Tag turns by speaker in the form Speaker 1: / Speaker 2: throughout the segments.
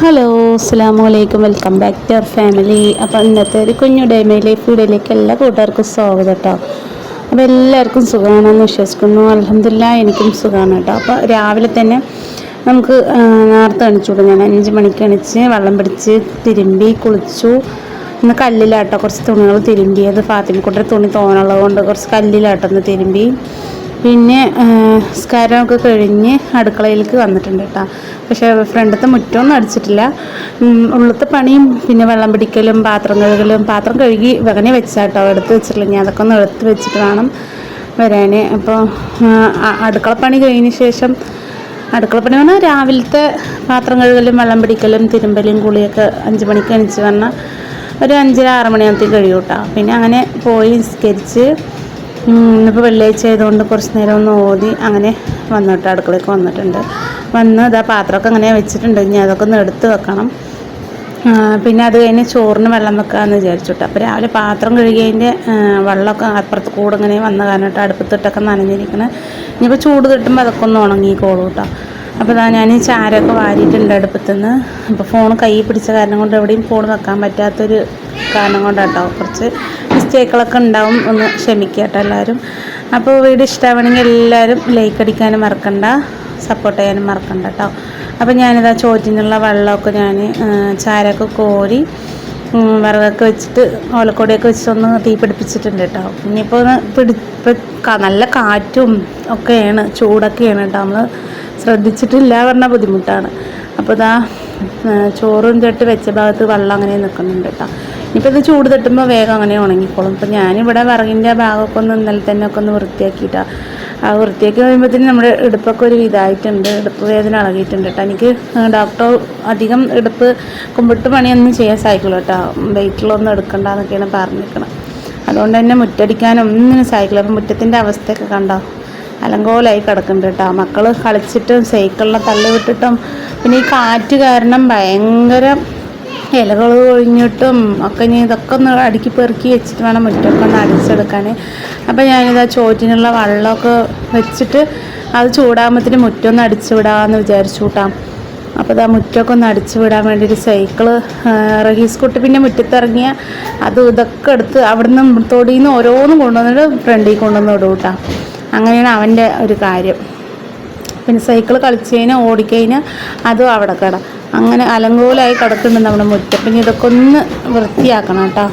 Speaker 1: Hello അസ്സാം വലൈക്കും welcome back to our family അപ്പോൾ ഇന്നത്തെ ഒരു കുഞ്ഞു ഡൈമി ലൈഫ് വീഡിയോയിലേക്ക് എല്ലാ കൂട്ടുകാർക്കും സ്വാഗതം കേട്ടോ അപ്പോൾ എല്ലാവർക്കും സുഖമാണെന്ന് വിശ്വസിക്കുന്നു. അലഹമില്ല എനിക്കും സുഖമാണ് കേട്ടോ അപ്പോൾ രാവിലെ തന്നെ നമുക്ക് നേരത്തെ നേരത്തെ കൊടുക്കും ഞാൻ അഞ്ച് മണിക്ക് എണിച്ച് വെള്ളം പിടിച്ച് തിരുമ്പി കുളിച്ചു. ഇന്ന് കല്ലിലാട്ടോ. കുറച്ച് തുണികൾ തിരുമ്പിയത്. ഫാത്തിമക്കുട്ടിയുടെ തുണി തോന്നുള്ളത് കൊണ്ട് കുറച്ച് കല്ലിലാട്ടൊന്ന് തിരുമ്പി. പിന്നെ സ്കാരമൊക്കെ കഴിഞ്ഞ് അടുക്കളയിലേക്ക് വന്നിട്ടുണ്ട് കേട്ടോ. പക്ഷേ ഫ്രണ്ടത്തെ മുറ്റമൊന്നും അടിച്ചിട്ടില്ല. ഉള്ളത്തെ പണിയും പിന്നെ വെള്ളം പിടിക്കലും പാത്രം കഴുകലും പാത്രം കഴുകി വകനെ വെച്ചാട്ടോ എടുത്ത് വെച്ചിട്ടില്ല ഞാൻ അതൊക്കെ ഒന്ന് എടുത്ത് വെച്ചിട്ട് വേണം വരാൻ അപ്പോൾ അടുക്കള പണി കഴിഞ്ഞ ശേഷം അടുക്കള അടുക്കളപ്പണി പറഞ്ഞാൽ രാവിലത്തെ പാത്രം കഴുകലും വെള്ളം പിടിക്കലും തിരുമ്പലും കുളിയൊക്കെ അഞ്ച് മണിക്ക് എണിച്ച് പറഞ്ഞാൽ ഒരു അഞ്ചര ആറ് മണിയാകത്തേക്ക് കഴിയും കേട്ടോ. പിന്നെ അങ്ങനെ പോയി നിസ്കരിച്ച് ഇന്നിപ്പോൾ വെള്ളിയാഴ്ച ആയതുകൊണ്ട് കുറച്ച് നേരം ഒന്ന് ഓതി അങ്ങനെ വന്നിട്ട് അടുക്കളയ്ക്ക് വന്നിട്ടുണ്ട്. വന്ന് ഇതാ പാത്രമൊക്കെ അങ്ങനെ വെച്ചിട്ടുണ്ട്. ഇനി അതൊക്കെ ഒന്ന് എടുത്ത് വെക്കണം. പിന്നെ അത് കഴിഞ്ഞ് ചോറിന് വെള്ളം വെക്കാമെന്ന് വിചാരിച്ചിട്ട്. അപ്പോൾ രാവിലെ പാത്രം കഴുകിയതിന്റെ വെള്ളമൊക്കെ അപ്പുറത്ത് കൂടെ ഇങ്ങനെ വന്ന കാരണമായിട്ട് അടുപ്പത്തിട്ടൊക്കെ നനഞ്ഞിരിക്കണേ. ഇനിയിപ്പോൾ ചൂട് കിട്ടുമ്പോൾ അതൊക്കെ ഒന്ന് ഉണങ്ങിക്കോളൂ കേട്ടോ അപ്പോൾ ഇതാ ഞാൻ ഈ ചാരമൊക്കെ വാരിയിട്ടുണ്ട് അടുപ്പത്തുനിന്ന് അപ്പോൾ ഫോൺ കൈ പിടിച്ച കാരണം കൊണ്ട് എവിടെയും ഫോൺ വെക്കാൻ പറ്റാത്തൊരു കാരണം കൊണ്ടാട്ടോ. കുറച്ച് മിസ്റ്റേക്കുകളൊക്കെ ഉണ്ടാവും. ഒന്ന് ക്ഷമിക്കുക കേട്ടോ എല്ലാവരും. അപ്പോൾ വീഡിയോ ഇഷ്ടമാണെങ്കിൽ എല്ലാവരും ലൈക്ക് അടിക്കാനും മറക്കണ്ട. സപ്പോർട്ട് ചെയ്യാനും മറക്കണ്ട കേട്ടോ. അപ്പോൾ ഞാനിതാ ചോറ്റിനുള്ള വെള്ളമൊക്കെ ഞാൻ ചാരമൊക്കെ കോരി വിറകൊക്കെ വെച്ചിട്ട് ഓലക്കൊടിയൊക്കെ വെച്ചിട്ടൊന്ന് തീ പിടിപ്പിച്ചിട്ടുണ്ട് കേട്ടോ. ഇനിയിപ്പോൾ ഒന്ന് പിടി നല്ല കാറ്റും ഒക്കെയാണ് ചൂടൊക്കെയാണ് കേട്ടോ. നമ്മൾ ശ്രദ്ധിച്ചിട്ടില്ല പറഞ്ഞാൽ ബുദ്ധിമുട്ടാണ്. അപ്പോൾ ഇതാ ചോറും ചട്ടി വെച്ച ഭാഗത്ത് വെള്ളം അങ്ങനെ നിൽക്കുന്നുണ്ട് കേട്ടോ. ഇനിയിപ്പോൾ ഇത് ചൂട് തട്ടുമ്പോൾ വേഗം അങ്ങനെ ഉണങ്ങിക്കോളും. ഇപ്പം ഞാനിവിടെ വിറകിന്റെ ഭാഗമൊക്കെ ഒന്ന് ഇന്നലെ തന്നെ ഒക്കെ ഒന്ന് വൃത്തിയാക്കിയിട്ടാണ് ആ വൃത്തിയാക്കി കഴിയുമ്പോഴത്തേന് നമ്മുടെ ഇടുപ്പൊക്കെ ഒരു ഇതായിട്ടുണ്ട്. ഇടുപ്പ് വേദന ഇളകിയിട്ടുണ്ട് കേട്ടോ. എനിക്ക് ഡോക്ടർ അധികം ഇടുപ്പ് കുമ്പിട്ട് പണിയൊന്നും ചെയ്യാൻ സാധിക്കില്ല കേട്ടോ. വെയിറ്റിലൊന്നും എടുക്കണ്ടെന്നൊക്കെയാണ് പറഞ്ഞിരിക്കണം അതുകൊണ്ട് തന്നെ മുറ്റടിക്കാനൊന്നും സാധിക്കില്ല അപ്പം മുറ്റത്തിന്റെ അവസ്ഥയൊക്കെ കണ്ടോ? അലങ്കോലായി കിടക്കുന്നുണ്ട് കേട്ടോ. മക്കൾ കളിച്ചിട്ടും സൈക്കിളിനെ തള്ളി വിട്ടിട്ടും. പിന്നെ ഈ കാറ്റ് കാരണം ഭയങ്കര ഇലകൾ ഒഴിഞ്ഞിട്ടും ഒക്കെ ഇനി ഇതൊക്കെ ഒന്ന് അടുക്കി പെറുക്കി വെച്ചിട്ട് വേണം മുറ്റമൊക്കെ ഒന്ന് അടിച്ചെടുക്കാൻ. അപ്പോൾ ആ ചോറ്റിനുള്ള വെള്ളമൊക്കെ വെച്ചിട്ട് അത് ചൂടാകുമ്പോഴത്തേന് മുറ്റൊന്ന് അടിച്ചു വിടാമെന്ന് വിചാരിച്ചു കൂട്ടാം അപ്പോൾ ഇതാ മുറ്റമൊക്കെ ഒന്ന് അടിച്ചു വിടാൻ വേണ്ടി ഒരു സൈക്കിൾ റഹീസ് കുട്ടി പിന്നെ മുറ്റത്തിറങ്ങിയ അത് ഇതൊക്കെ എടുത്ത് അവിടുന്ന് തൊടിയിൽ നിന്ന് ഓരോന്നും കൊണ്ടുവന്നിട്ട് ഫ്രണ്ടിൽ കൊണ്ടുവന്ന് ഇടും കൂട്ടാം അങ്ങനെയാണ് അവന്റെ ഒരു കാര്യം. പിന്നെ സൈക്കിൾ കളിച്ചതിന് ഓടിക്കഴിഞ്ഞാൽ അതും അവിടെ കിട. അങ്ങനെ അലങ്കോലായി കിടക്കുന്നുണ്ട് നമ്മുടെ മുറ്റം. പിന്നെ ഇതൊക്കെ ഒന്ന് വൃത്തിയാക്കണം കേട്ടോ.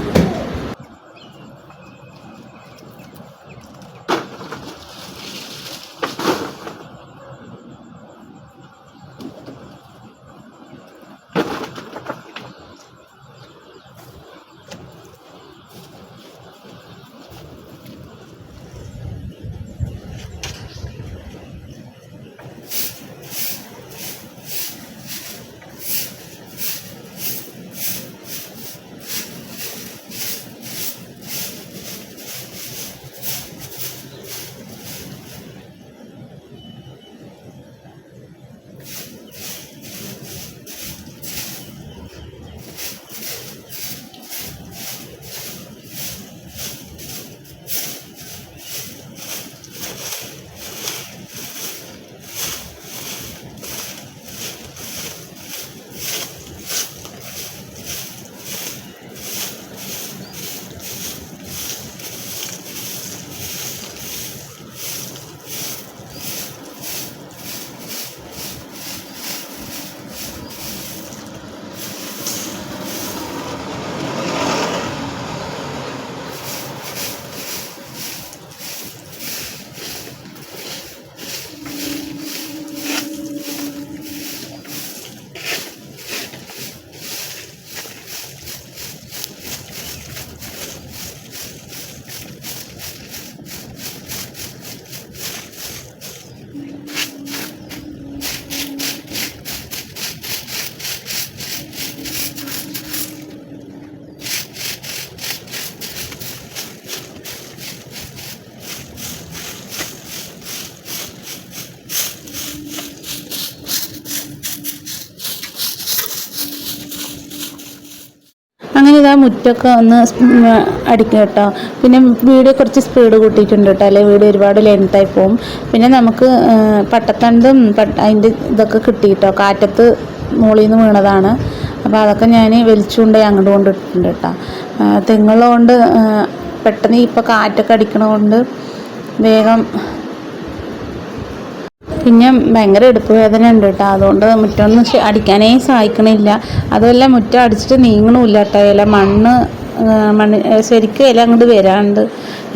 Speaker 1: അങ്ങനെ ആ മുറ്റൊക്കെ ഒന്ന് അടിക്കും കേട്ടോ. പിന്നെ വീഡിയോ കുറച്ച് സ്പീഡ് കൂട്ടിയിട്ടുണ്ട് കേട്ടോ. അല്ലെങ്കിൽ വീഡിയോ ഒരുപാട് ലെങ്തായി പോകും പിന്നെ നമുക്ക് പട്ടത്തണ്ടും പട്ട അതിന്റെ ഇതൊക്കെ കിട്ടി കേട്ടോ കാറ്റത്ത് മുകളിൽ നിന്ന് വീണതാണ്. അപ്പോൾ അതൊക്കെ ഞാൻ വലിച്ചുകൊണ്ട് അങ്ങോട്ട് കൊണ്ടിട്ടുണ്ട് കേട്ടോ. തെങ്ങുള്ളതുകൊണ്ട് പെട്ടെന്ന് ഇപ്പോൾ കാറ്റൊക്കെ അടിക്കണതുകൊണ്ട് വേഗം പിന്നെ ഭയങ്കര എടുപ്പ് വേദന ഉണ്ട് കേട്ടോ. അതുകൊണ്ട് മുറ്റമൊന്നും അടിക്കാനേ സഹായിക്കണില്ല അതുമല്ല മുറ്റം അടിച്ചിട്ട് നീങ്ങണമില്ല കേട്ടോ. ഇല മണ്ണ് മണ്ണ് ശരിക്കും ഇല അങ്ങോട്ട് വരാണ്ട്.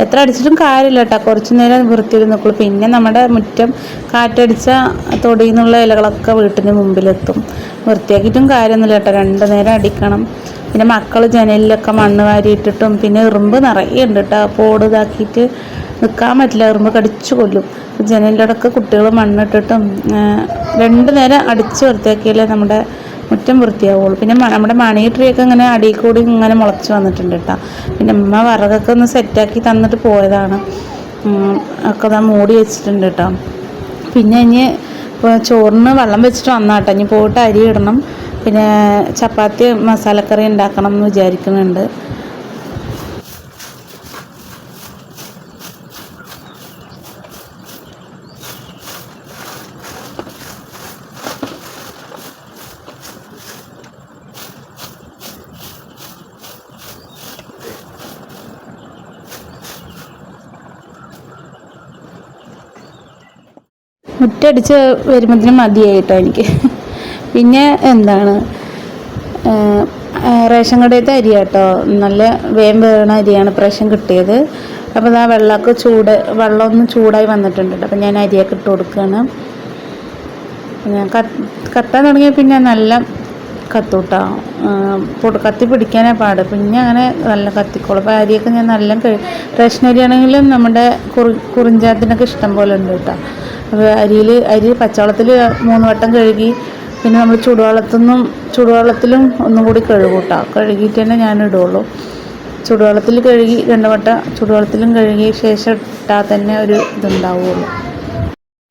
Speaker 1: എത്ര അടിച്ചിട്ടും കാര്യമില്ല കേട്ടോ. കുറച്ച് നേരം വൃത്തിയിൽ നിൽക്കുള്ളൂ പിന്നെ നമ്മുടെ മുറ്റം കാറ്റടിച്ച തൊടിയിൽ നിന്നുള്ള ഇലകളൊക്കെ വീട്ടിന് മുമ്പിലെത്തും. വൃത്തിയാക്കിയിട്ടും കാര്യമൊന്നുമില്ല കേട്ടോ. രണ്ടു നേരം അടിക്കണം. പിന്നെ മക്കൾ ജനലിലൊക്കെ മണ്ണ് വാരിയിട്ടിട്ടും പിന്നെ ഇറുമ്പ് നിറയെ ഉണ്ട് കേട്ടോ. പോട് ഇതാക്കിയിട്ട് നിൽക്കാൻ പറ്റില്ല. എറുമ്പ് കടിച്ചു കൊല്ലും. ജനലിന്റെ ഇടയ്ക്ക് കുട്ടികൾ മണ്ണിട്ടിട്ടും രണ്ട് നേരം അടിച്ച് വൃത്തിയാക്കിയാലേ നമ്മുടെ മുറ്റം വൃത്തിയാവുള്ളൂ. പിന്നെ നമ്മുടെ മണി ട്രീയൊക്കെ ഇങ്ങനെ അടിയിൽ കൂടി ഇങ്ങനെ മുളച്ച് വന്നിട്ടുണ്ട് കേട്ടോ. പിന്നെ അമ്മ വിറകൊക്കെ ഒന്ന് സെറ്റാക്കി തന്നിട്ട് പോയതാണ്. ഒക്കെ ഇതാ മൂടി വെച്ചിട്ടുണ്ട് കേട്ടോ. പിന്നെ ഇനി ഇപ്പോൾ ചോറിന് വെള്ളം വെച്ചിട്ട് വന്നാട്ടോ ഇനി പോയിട്ട് അരി ഇടണം. പിന്നെ ചപ്പാത്തി മസാലക്കറി ഉണ്ടാക്കണം എന്ന് വിചാരിക്കുന്നുണ്ട്. മുറ്റടിച്ച് വരുമ്പോഴത്തേനും മതിയായിട്ടോ എനിക്ക്. പിന്നെ എന്താണ്? റേഷൻ കടയിലത്തെ അരി കേട്ടോ നല്ല വേഗം വേണ അരിയാണ് പ്രാവശ്യം കിട്ടിയത്. അപ്പോൾ ആ വെള്ളമൊക്കെ ചൂട് വെള്ളമൊന്നും ചൂടായി വന്നിട്ടുണ്ട് അപ്പം ഞാൻ അരിയൊക്കെ ഇട്ട് കൊടുക്കുകയാണ്. ഞാൻ കത്ത് കത്താൻ തുടങ്ങിയ പിന്നെ നല്ല കത്തൂട്ടോ. കത്തി പിടിക്കാനേ പാട്. പിന്നെ അങ്ങനെ നല്ല കത്തിക്കോളും. അപ്പോൾ അരിയൊക്കെ ഞാൻ നല്ല റേഷൻ അരിയാണെങ്കിലും നമ്മുടെ കുറു കുറിഞ്ചാത്തിനൊക്കെ ഇഷ്ടം പോലെ ഉണ്ട് കേട്ടോ. അരിയിൽ അരി പച്ചവെള്ളത്തിൽ മൂന്ന് വട്ടം കഴുകി പിന്നെ നമ്മൾ ചൂടുവെള്ളത്തിന്നും ചൂടുവെള്ളത്തിലും ഒന്നും കൂടി കഴുകൂട്ടാം. കഴുകിയിട്ട് തന്നെ ഞാൻ ഇടുള്ളൂ ചൂടുവെള്ളത്തിൽ കഴുകി രണ്ട് വട്ടം ചൂടുവെള്ളത്തിലും കഴുകിയ ശേഷം ഇട്ടാൽ തന്നെ ഒരു ഇതുണ്ടാവുള്ളൂ.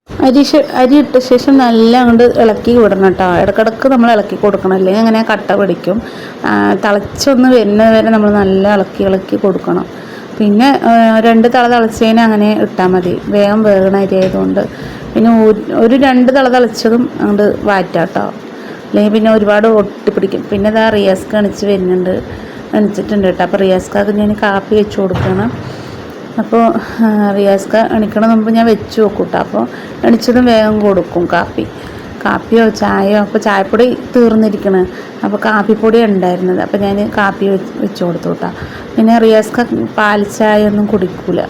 Speaker 1: അരി അരി ഇട്ട ശേഷം നല്ല അങ്ങോട്ട് ഇളക്കി വിടണം കേട്ടോ ഇടക്കിടക്ക് നമ്മൾ ഇളക്കി കൊടുക്കണം. അല്ലെങ്കിൽ അങ്ങനെ കട്ട പിടിക്കും. തിളച്ചൊന്ന് വരുന്നത് വരെ നമ്മൾ നല്ല ഇളക്കി ഇളക്കി കൊടുക്കണം. പിന്നെ രണ്ട് തള തിളച്ചതിന് അങ്ങനെ ഇട്ടാൽ മതി. വേഗം വേകണ അരി ആയതുകൊണ്ട്. പിന്നെ ഒരു- രണ്ട് തള തിളച്ചതും അങ്ങോട്ട് വാറ്റാം കേട്ടോ അല്ലെങ്കിൽ പിന്നെ ഒരുപാട് ഒട്ടിപ്പിടിക്കും പിന്നെ ഇതാ റിയാസ്ക്ക് അണിച്ച് വരുന്നുണ്ട്. അണിച്ചിട്ടുണ്ട് കേട്ടോ. അപ്പോൾ റിയാസ്ക്കാക്ക് ഞാൻ കാപ്പി വെച്ച് കൊടുക്കണം. അപ്പോൾ റിയാസ്ക എണിക്കണ മുമ്പ് ഞാൻ വെച്ച് നോക്കൂട്ടോ അപ്പോൾ എണിച്ചതും വേഗം കൊടുക്കും കാപ്പി. കാപ്പിയോ ചായയോ? അപ്പോൾ ചായപ്പൊടി തീർന്നിരിക്കണ്. അപ്പോൾ കാപ്പിപ്പൊടി ഉണ്ടായിരുന്നത്. അപ്പോൾ ഞാൻ കാപ്പി വെച്ച് കൊടുത്തു കേട്ടോ പിന്നെ റിയാസ്ക പാൽ ചായ ഒന്നും കുടിക്കൂല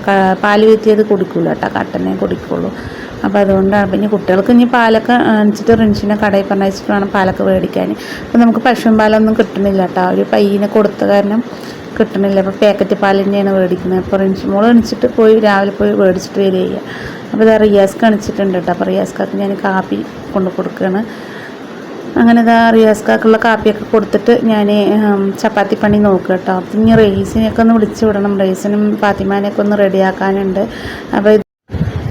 Speaker 1: പാൽ വീറ്റിയത് കുടിക്കൂല കേട്ടോ കട്ടനെ കുടിക്കുള്ളൂ. അപ്പോൾ അതുകൊണ്ടാണ്. പിന്നെ കുട്ടികൾക്ക് ഇനി പാലൊക്കെ അണിച്ചിട്ട് റിൻഷിനെ കടയിൽ പറഞ്ഞയച്ചിട്ട് വേണം പാലൊക്കെ മേടിക്കാൻ അപ്പോൾ നമുക്ക് പശുവും പാലൊന്നും കിട്ടുന്നില്ല കേട്ടോ ഒരു പയ്യനെ കൊടുത്ത കാരണം കിട്ടണില്ല. അപ്പോൾ പാക്കറ്റ് പാൽ തന്നെയാണ് മേടിക്കുന്നത്. അപ്പോൾ റിൻഷി മോൾ എണിച്ചിട്ട് പോയി രാവിലെ പോയി മേടിച്ചിട്ട് വരിക അപ്പോൾ ഇതാ റിയാസ്ക്ക് എണിച്ചിട്ടുണ്ട് കേട്ടോ. അപ്പോൾ റിയാസ്ക്കാക്ക് ഞാൻ കാപ്പി കൊണ്ട് കൊടുക്കുകയാണ് അങ്ങനെ ഇതാ റിയാസ്ക്കാക്കുള്ള കാപ്പിയൊക്കെ കൊടുത്തിട്ട് ഞാൻ ചപ്പാത്തി പണി നോക്കുക കേട്ടോ. അപ്പം ഇനി റേസിനെയൊക്കെ ഒന്ന് വിളിച്ചു വിടണം. റേസിനും ഫാത്തിമാനെയൊക്കെ ഒന്ന് റെഡിയാക്കാനുണ്ട്. അപ്പോൾ ഇത്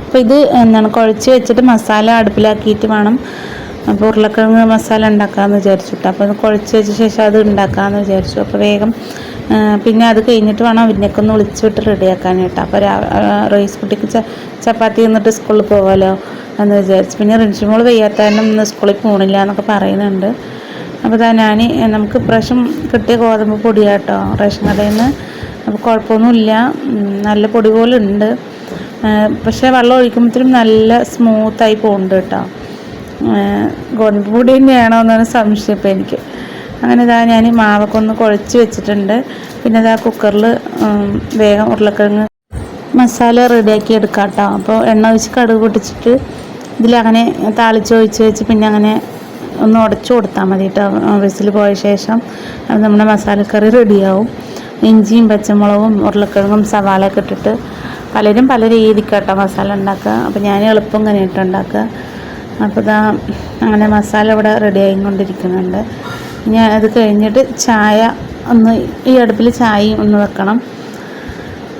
Speaker 1: അപ്പോൾ ഇത് എന്താണ് കുഴച്ച് വെച്ചിട്ട് മസാല അടുപ്പിലാക്കിയിട്ട് വേണം. അപ്പോൾ ഉരുളക്കിഴങ്ങ് മസാല ഉണ്ടാക്കാമെന്ന് വിചാരിച്ചു കേട്ടോ അപ്പോൾ അത് കുഴച്ച് വെച്ച ശേഷം അത് ഉണ്ടാക്കാമെന്ന് വിചാരിച്ചു. അപ്പോൾ വേഗം പിന്നെ അത് കഴിഞ്ഞിട്ട് വേണം അവരിനൊക്കെ ഒന്ന് വിളിച്ചു അപ്പോൾ റൈസ് കുട്ടിക്ക് ചപ്പാത്തി തിന്നിട്ട് സ്കൂളിൽ പോകാമല്ലോ എന്ന് വിചാരിച്ചു. പിന്നെ റിൻഷിമോൾ വയ്യാത്ത കാരണം ഇന്ന് സ്കൂളിൽ പോകണില്ല എന്നൊക്കെ പറയുന്നുണ്ട്. അപ്പോൾ ഇതാ ഞാൻ നമുക്ക് ഇപ്രാവശ്യം കിട്ടിയ ഗോതമ്പ് പൊടിയാട്ടോ റേഷൻ കടയിൽ നിന്ന് അപ്പോൾ കുഴപ്പമൊന്നുമില്ല നല്ല പൊടി പോലെ ഉണ്ട്. പക്ഷേ വെള്ളം ഒഴിക്കുമ്പോഴത്തേനും നല്ല സ്മൂത്തായി പോകുന്നുണ്ട് കേട്ടോ. ഗോതമ്പ് പൊടി തന്നെയാണോ എന്നാണ് സംശയം ഇപ്പം എനിക്ക്. അങ്ങനെ ഇതാ ഞാൻ മാവൊക്കെ ഒന്ന് കുഴച്ച് വെച്ചിട്ടുണ്ട്. പിന്നെ ഇതാ കുക്കറിൽ വേഗം ഉരുളക്കിഴങ്ങ് മസാല റെഡിയാക്കി എടുക്കാം കേട്ടോ അപ്പോൾ എണ്ണ ഒഴിച്ച് കടുക് പൊട്ടിച്ചിട്ട് ഇതിലങ്ങനെ താളിച്ച് ഒഴിച്ച് വെച്ച് പിന്നെ അങ്ങനെ ഒന്ന് ഉടച്ചു കൊടുത്താൽ മതി കേട്ടോ വിസിൽ പോയ ശേഷം അത് നമ്മുടെ മസാലക്കറി റെഡിയാവും ഇഞ്ചിയും പച്ചമുളകും ഉരുളക്കിഴങ്ങും സവാളയൊക്കെ ഇട്ടിട്ട് പലരും പല രീതിക്ക് കേട്ടോ മസാല ഉണ്ടാക്കുക. അപ്പോൾ ഞാൻ എളുപ്പം ഇങ്ങനെ അപ്പോൾ ഇതാ അങ്ങനെ മസാല ഇവിടെ റെഡി ഇനി അത് കഴിഞ്ഞിട്ട് ചായ ഒന്ന് ഈ അടുപ്പിൽ ചായ ഒന്ന് വെക്കണം.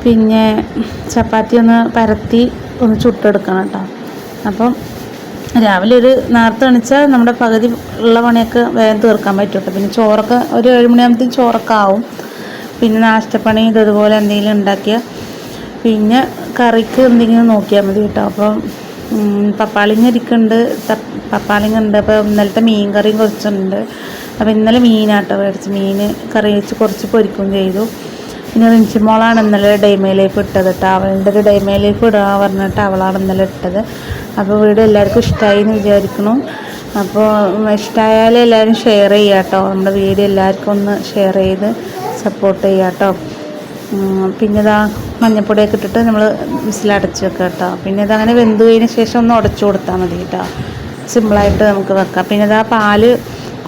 Speaker 1: പിന്നെ ചപ്പാത്തി ഒന്ന് പരത്തി ഒന്ന് ചുട്ടെടുക്കണം കേട്ടോ. അപ്പം രാവിലെ ഒരു നേരത്തെ എണിച്ചാൽ നമ്മുടെ പകുതി ഉള്ള പണിയൊക്കെ വേഗം തീർക്കാൻ പറ്റും പിന്നെ ചോറൊക്കെ ഒരു ഏഴുമണിയാകുമ്പോൾ ചോറൊക്കെ ആവും. പിന്നെ നാഷ്ടപ്പണി ഇതുപോലെ എന്തെങ്കിലും ഉണ്ടാക്കിയ പിന്നെ കറിക്ക് എന്തെങ്കിലും നോക്കിയാൽ മതി കേട്ടോ. അപ്പം പപ്പാളിങ്ങരിക്കുണ്ട് പപ്പാളിങ്ങ ഇരിക്കുന്നുണ്ട് പപ്പാളിങ്ങ ഉണ്ട്. അപ്പോൾ ഇന്നലത്തെ മീൻ കറിയും കുറച്ചുണ്ട്. അപ്പോൾ ഇന്നലെ മീനാട്ടോ മേടിച്ച് മീൻ കറി വെച്ച് കുറച്ച് പൊരിക്കുകയും ചെയ്തു. പിന്നെ റിഞ്ചിമോളാണ് ഇന്നലെ ഡൈമേ ലൈഫ് ഇട്ടത് കേട്ടോ അവളുടെ ഒരു ഡൈമേ ലൈഫ് ഇടുക പറഞ്ഞിട്ട് അവളാണ് ഇന്നലെ ഇട്ടത്. അപ്പോൾ വീഡിയോ എല്ലാവർക്കും ഇഷ്ടമായി എന്ന് വിചാരിക്കുന്നു. അപ്പോൾ ഇഷ്ടമായാലും എല്ലാവരും ഷെയർ ചെയ്യുക കേട്ടോ നമ്മുടെ വീഡിയോ എല്ലാവർക്കും ഒന്ന് ഷെയർ ചെയ്ത് സപ്പോർട്ട് ചെയ്യുക കേട്ടോ പിന്നെ ഇതാ മഞ്ഞപ്പൊടിയൊക്കെ ഇട്ടിട്ട് നമ്മൾ വിസിലടച്ച് വെക്കുക കേട്ടോ. പിന്നെ ഇതങ്ങനെ വെന്ത് കഴിഞ്ഞ ശേഷം ഒന്ന് ഉടച്ചു കൊടുത്താൽ മതി കേട്ടോ സിമ്പിളായിട്ട് നമുക്ക് വെക്കാം. പിന്നെ ഇതാ പാൽ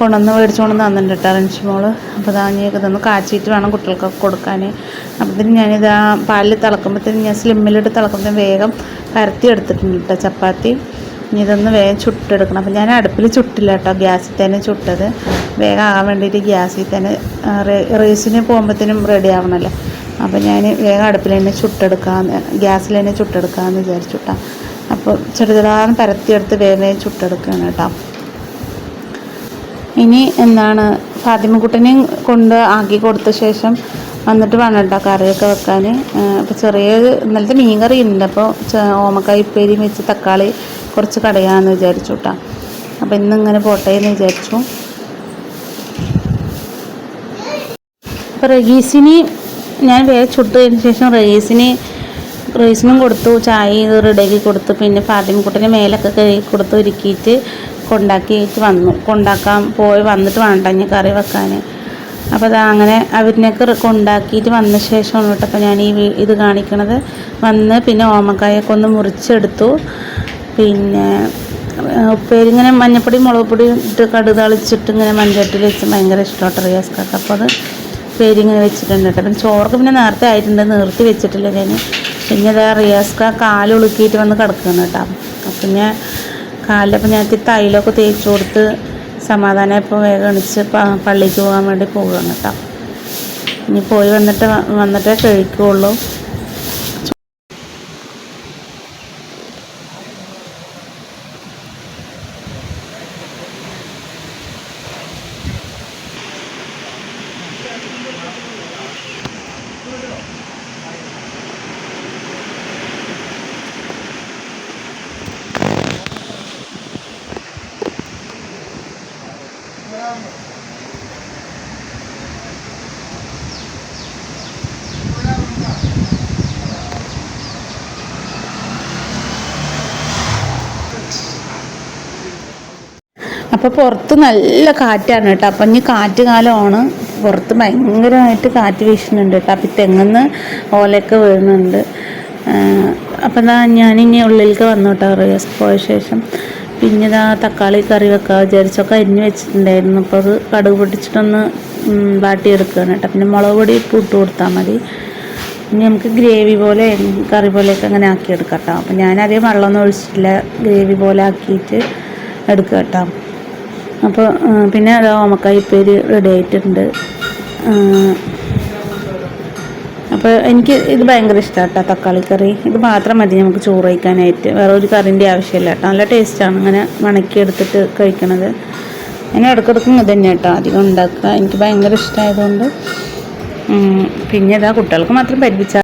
Speaker 1: കൊണ്ടുവന്ന് മേടിച്ചു കൊണ്ട് തന്നിട്ടുണ്ട് കേട്ടോ റിൻഷ് മോൾ. അപ്പോൾ ധാന്യമൊക്കെ തന്നു. കാച്ചിട്ട് വേണം കുട്ടികൾക്കൊക്കെ കൊടുക്കാൻ അപ്പോഴത്തേന് ആ പാലിൽ തിളക്കുമ്പോഴത്തേന് ഞാൻ സ്ലിമ്മിലിട്ട് തിളക്കുമ്പോഴത്തേന് വേഗം പരത്തി എടുത്തിട്ടുണ്ട് കേട്ടോ ചപ്പാത്തി. ഇനി ഇതൊന്ന് വേഗം ചുട്ടെടുക്കണം. അപ്പോൾ ഞാൻ അടുപ്പിൽ ചുട്ടില്ല കേട്ടോ ഗ്യാസിൽ തന്നെ ചുട്ടത്. വേഗം ആകാൻ വേണ്ടിയിട്ട് ഗ്യാസിൽ തന്നെ റേസിന് പോകുമ്പോഴത്തേനും റെഡി ആവണമല്ലോ അപ്പോൾ ഞാൻ വേഗം അടുപ്പിൽ തന്നെ ചുട്ടെടുക്കാമെന്ന് ഗ്യാസിൽ തന്നെ ചുട്ടെടുക്കാമെന്ന് വിചാരിച്ചു കേട്ടോ. അപ്പോൾ ചെറുതാന്ന് പരത്തിയെടുത്ത് വേഗം വേഗം ചുട്ടെടുക്കുകയാണ് കേട്ടോ. ഇനി എന്താണ്? ഫാത്തിമക്കുട്ടനെയും കൊണ്ട് ആക്കി കൊടുത്ത ശേഷം വന്നിട്ട് വേണം കേട്ടോ കറിയൊക്കെ വെക്കാൻ അപ്പോൾ ചെറിയ ഇന്നലത്തെ മീൻ കറി ഉണ്ട് അപ്പോൾ ഓമക്കായ ഉപ്പേരിയും വെച്ച് തക്കാളി കുറച്ച് കടയാന്ന് വിചാരിച്ചു കേട്ടോ അപ്പോൾ ഇന്ന് ഇങ്ങനെ പോട്ടെ എന്ന് വിചാരിച്ചു. അപ്പോൾ റഗീസിന് ഞാൻ വേഗം ചുട്ട് കഴിഞ്ഞ ശേഷം റഗീസിന് റൈസിനും കൊടുത്തു. ചായ റെഡിയാക്കി കൊടുത്തു. പിന്നെ ഫാത്തിമക്കുട്ടന്റെ മേലൊക്കെ കഴുകി കൊടുത്തു ഒരുക്കിയിട്ട് കൊണ്ടാക്കിയിട്ട് വന്നു. കൊണ്ടാക്കാൻ പോയി വന്നിട്ട് വേണ്ട ഇനി കറി വെക്കാൻ. അപ്പോൾ അത് അങ്ങനെ അവരിനൊക്കെ കൊണ്ടാക്കിയിട്ട് വന്ന ശേഷമാണ് കേട്ടോ അപ്പോൾ ഞാൻ ഈ ഇത് കാണിക്കണത്. വന്ന് പിന്നെ ഓമക്കായൊക്കെ ഒന്ന് മുറിച്ചെടുത്തു. പിന്നെ ഉപ്പേരിങ്ങനെ മഞ്ഞപ്പൊടി മുളക് പൊടി ഇട്ട് കടു തളിച്ചിട്ട് ഇങ്ങനെ മൺചട്ടിയിൽ വെച്ച് ഭയങ്കര ഇഷ്ടമായിട്ട് റിയാസ്ക്കൊക്കെ അപ്പോൾ അത് പേരിങ്ങനെ വെച്ചിട്ടുണ്ട് കേട്ടോ. പിന്നെ ചോറൊക്കെ പിന്നെ നേരത്തെ ആയിട്ടുണ്ട് നിർത്തി വെച്ചിട്ടില്ല ഞാൻ. പിന്നെ ഇതാ റിയാസ്ക കാലുളുക്കിയിട്ട് വന്ന് കിടക്കുകയാണ് കേട്ടോ. പിന്നെ കാലിലപ്പോൾ ഞാൻ തൈലൊക്കെ തേച്ച് കൊടുത്ത് സമാധാനം ഇപ്പോൾ വേഗം എണിച്ച് പള്ളിക്ക് പോകാൻ വേണ്ടി പോവുകയാണ് കേട്ടോ. ഇനി പോയി വന്നിട്ട് വന്നിട്ടേ കഴിക്കുകയുള്ളൂ. അപ്പോൾ പുറത്ത് നല്ല കാറ്റാണ് കേട്ടോ. അപ്പം ഇനി കാറ്റ് കാലമാണ്. പുറത്ത് ഭയങ്കരമായിട്ട് കാറ്റ് വീശുന്നുണ്ട് കേട്ടോ. അപ്പം തെങ്ങുന്ന് ഓലയൊക്കെ വീഴുന്നുണ്ട്. അപ്പം എന്താ ഞാനിനി ഉള്ളിലേക്ക് വന്നു കേട്ടോ. റിയസ് പോയ ശേഷം. പിന്നെ ഇതാ തക്കാളി കറി വെക്കാൻ വിചാരിച്ചൊക്കെ അരിഞ്ഞ് വെച്ചിട്ടുണ്ടായിരുന്നു. അപ്പോൾ അത് കടുക് പൊട്ടിച്ചിട്ടൊന്ന് വാട്ടിയെടുക്കുകയാണ് കേട്ടോ. പിന്നെ മുളക് പൊടി ഇട്ട് കൊടുത്താൽ മതി. ഇനി നമുക്ക് ഗ്രേവി പോലെ കറി പോലെയൊക്കെ അങ്ങനെ ആക്കിയെടുക്കാം കേട്ടോ. അപ്പം ഞാനധികം വെള്ളമൊന്നും ഒഴിച്ചിട്ടില്ല. ഗ്രേവി പോലെ ആക്കിയിട്ട് എടുക്കുക കേട്ടോ. അപ്പോൾ പിന്നെ അത് ഓമക്കായ ഉപ്പേരി റെഡി ആയിട്ടുണ്ട്. അപ്പോൾ എനിക്ക് ഇത് ഭയങ്കര ഇഷ്ടമാണ് കേട്ടോ തക്കാളി കറി. ഇത് മാത്രം മതി നമുക്ക് ചോറ് കഴിക്കാനായിട്ട്. വേറെ ഒരു കറിന്റെ ആവശ്യമില്ല കേട്ടോ നല്ല ടേസ്റ്റാണ് അങ്ങനെ മണക്കിയെടുത്തിട്ട് കഴിക്കണത്. ഞാൻ ഇടക്കിടക്കും ഇത് തന്നെ കേട്ടോ അധികം ഉണ്ടാക്കുക. എനിക്ക് ഭയങ്കര ഇഷ്ടമായതുകൊണ്ട് പിന്നെ ഇതാ കുട്ടികൾക്ക് മാത്രം പഠിപ്പിച്ചാൽ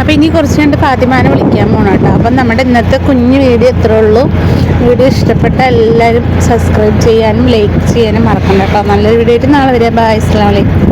Speaker 1: അപ്പോൾ ഇനി കുറച്ച് കണ്ട് ഫാത്തിമാനെ വിളിക്കാൻ പോകണം കേട്ടോ അപ്പം നമ്മുടെ ഇന്നത്തെ കുഞ്ഞു വീഡിയോ ഇത്രേ ഉള്ളൂ. വീഡിയോ ഇഷ്ടപ്പെട്ട എല്ലാവരും സബ്സ്ക്രൈബ് ചെയ്യാനും ലൈക്ക് ചെയ്യാനും മറക്കണ്ട കേട്ടോ. നല്ലൊരു വീഡിയോ ആയിട്ട് നാളെ വരെ. ബൈ അസ്സാം വലൈക്കും